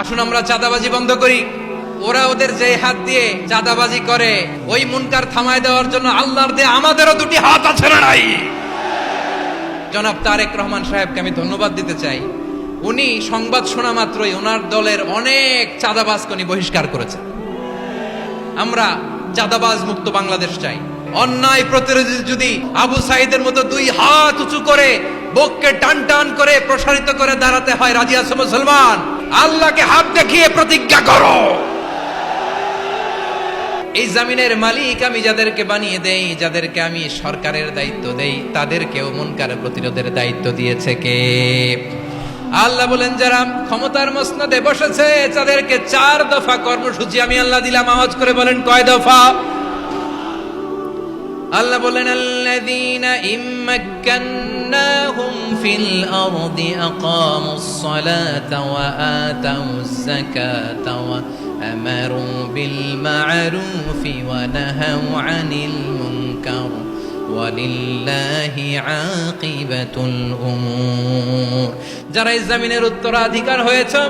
আসুন আমরা চাঁদাবাজি বন্ধ করি। ওরা ওদের যে হাত দিয়ে চাঁদাবাজি করে, ওই মুনকার থামায় দেওয়ার জন্য আল্লাহর দিয়ে আমাদেরও দুটি হাত আছে না নাই? জনাব তারেক রহমান সাহেবকে আমি ধন্যবাদ দিতে চাই। উনি সংবাদ শোনা মাত্রই ওনার দলের অনেক চাঁদাবাজকে উনি বহিষ্কার করেছেন। আমরা চাঁদাবাজ মুক্ত বাংলাদেশ চাই। অন্যায় প্রতিরোধী যদি আবু সাইদের মতো দুই হাত উঁচু করে, বককে টান টান করে প্রসারিত করে দাঁড়াতে হয় রাজি আছো মুসলমান? আল্লাহকে হাত দেখিয়ে প্রতিজ্ঞা করো। এই জামিনের মালিক আমি যাদেরকে বানিয়ে দেই, যাদেরকে আমি সরকারের দায়িত্ব দেই, তাদেরকেও মুনকার প্রতিরোধের দায়িত্ব দিয়েছে কে? আল্লাহ বলেন, যারা ক্ষমতার মসনদে বসেছে, তাদেরকে চার দফা কর্মসূচি আমি আল্লাহ দিলাম। আওয়াজ করে বলেন, কয় দফা? আল্লাহ বলেন, আল্লাযীনা ইম্মাক্কান্নাহুম ফিল আরদি আকামুস সালাতা ওয়া আতাউজ যাকাতা ওয়া আমারু বিল মা'রুফি ওয়া নাহাউ আনিল মুনকার ওয়ালিল্লাহি আকিবাতুল উমুর। যারা এই জমিনের উত্তরাধিকার হয়েছে,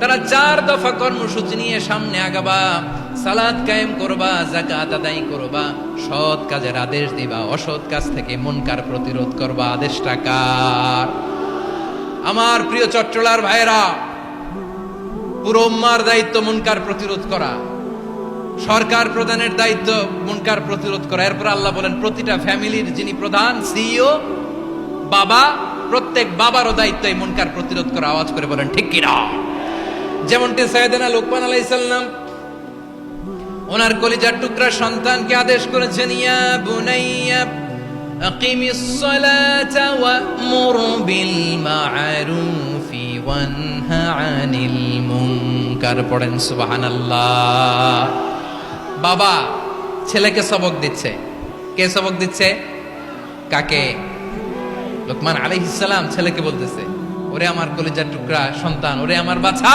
তারা চার দফা কর্মসূচি নিয়ে সামনে আগাবা। সালাদ কায়েম করবা জাকাত আদায় করবা, সৎ কাজের আদেশ দিবা, অসৎ কাজ থেকে মনকার প্রতিরোধ করবা, আদেশটা কার? আমার প্রিয় চট্টলার ভাইরা পুরো দায়িত্ব মুনকার প্রতিরোধ করা। সরকার প্রধানের দায়িত্ব মুনকার প্রতিরোধ করা। এরপর আল্লাহ বলেন, প্রতিটা ফ্যামিলির যিনি প্রধান, সিইও, বাবা, প্রত্যেক বাবারও দায়িত্ব এই মুনকার প্রতিরোধ করা। আওয়াজ করে বলেন, ঠিক কিনা? যেমনটি সৈয়দনা লোকমান আলাইসাল্লাম ওনার কলিজার টুকরা সন্তানকে আদেশ করেছেন, ইয়া বুনাইয়া ওয়া'মুর বিল মা'রুফি ওয়ানহা আনিল মুনকার। পড়েন, সুবহানাল্লাহ। বাবা, ছেলেকে সবক দিচ্ছে। কে সবক দিচ্ছে? কাকে? লোকমান আলাইহিস সালাম ছেলেকে বলতেছে, ওরে আমার কলিজার টুকরা সন্তান, ওরে আমার বাছা।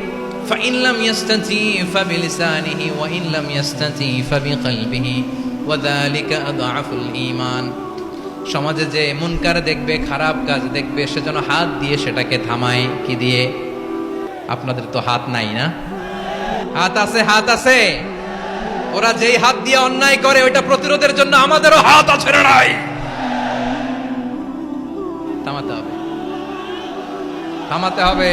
فإن لم يستطع فبلسانه وإن لم يستطع فبقلبه وذلك أضعف الإيمان সমাজে যে মুনকার দেখবে খারাপ কাজ দেখবে সেজন্য হাত দিয়ে সেটাকে থামায় কি দিয়ে আপনাদের তো হাত নাই না হাত আছে হাত আছে ওরা যেই হাত দিয়ে অন্যায় করে ওইটা প্রতিরোধের জন্য আমাদেরও হাত আছে না নাই থামাতে হবে থামাতে হবে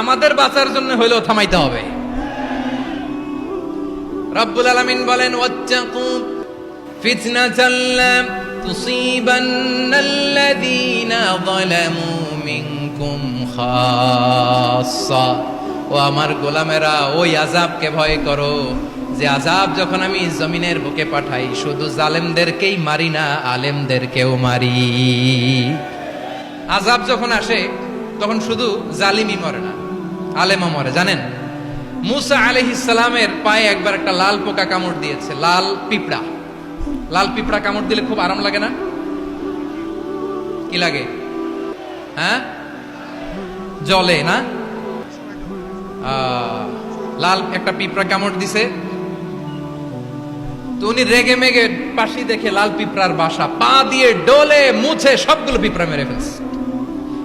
আমাদের বাঁচার জন্য হইলেও থামাইতে হবে। রব্বুল আলামিন বলেন, ওয়াত্তাকু ফিতনাতাল লা তুসিবান্নাল্লাযীনা যালামু মিনকুম খাসসা ও আমার গোলামেরা, ওই আযাবকে ভয় করো, যে আযাব যখন আমি জমিনের বুকে পাঠাই, শুধু জালেমদেরকেই মারি না, আলেমদেরকেও মারি। আযাব যখন আসে, তখন শুধু জালিমি মরে না। আলেমা মরে, জানেন? মুসা আলহিসালামের পায়ে একবার একটা লাল পোকা কামড় দিয়েছে, লাল পিঁপড়া। লাল পিঁপড়া কামড় দিলে খুব আরাম লাগে না? কি লাগে? হ্যাঁ? জলে, না? লাল একটা পিঁপড়া কামড় দিছে। তো উনি রেগে মেগে পাশি দেখে লাল পিঁপড়ার বাসা, পা দিয়ে ডোলে, মুছে সবগুলো পিঁপড়া মেরে ফেলছে।